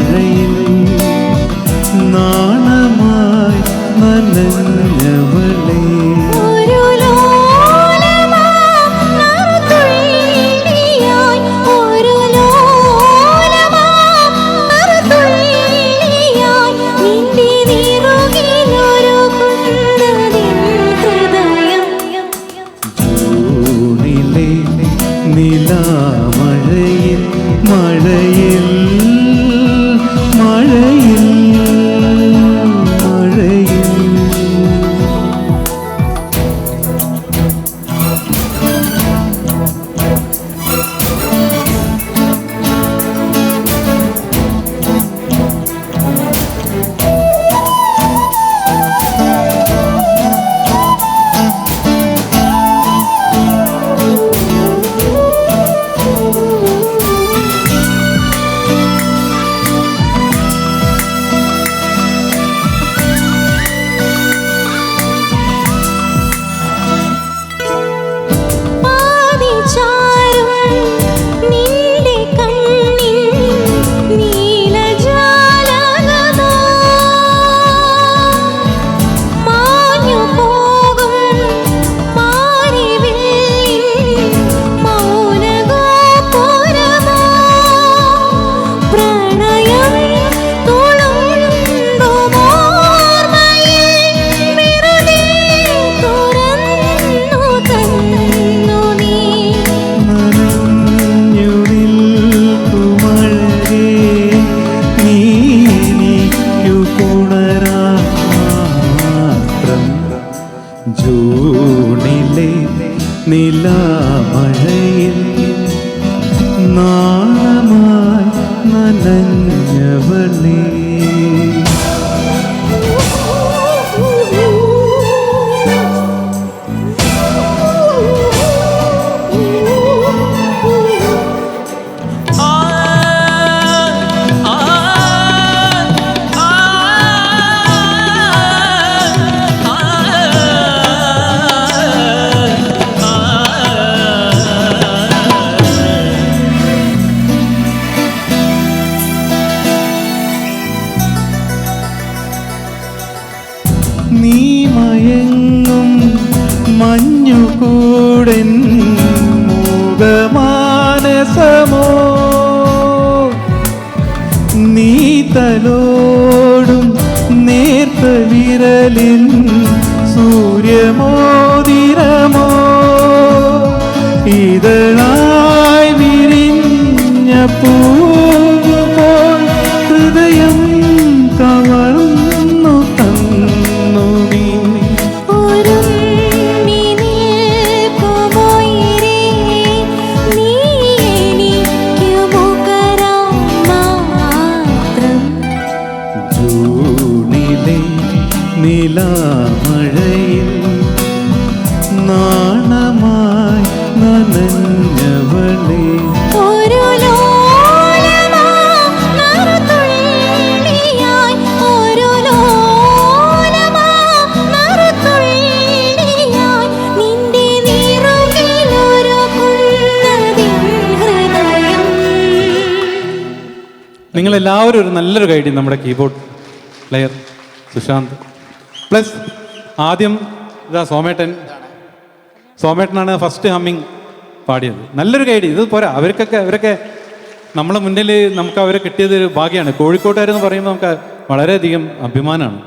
നിലാമഴയിൽ നാണമായി നനഞ്ഞവളേ. ഒരു ലോലമാം നിലാമഴയിൽ നാളമായി നനഞ്ഞവളേ മഞ്ഞുകൂടൻ മുഖമാനസമോ? നീ തലോടും നേർത്ത വിരലിൻ സൂര്യമോതിരമോ? ഇതളായി വിരിഞ്ഞ പൂവുപോൽ നിങ്ങൾ എല്ലാവരും ഒരു നല്ലൊരു ഗൈഡ് നമ്മുടെ കീബോർഡ് പ്ലെയർ സുശാന്ത്. പ്ലസ് ആദ്യം ഇതാ സോമേട്ടൻ. സോമേട്ടനാണ് ഫസ്റ്റ് ഹമ്മിങ് പാടിയത്. നല്ലൊരു ഗൈഡ് ഇത് പോരാ. അവർക്കൊക്കെ അവരൊക്കെ നമ്മളെ മുന്നിൽ നമുക്ക് അവരെ കിട്ടിയത് ഒരു ഭാഗ്യമാണ് കോഴിക്കോട്ടുകാരെന്ന് പറയുമ്പോൾ നമുക്ക് വളരെയധികം അഭിമാനമാണ്.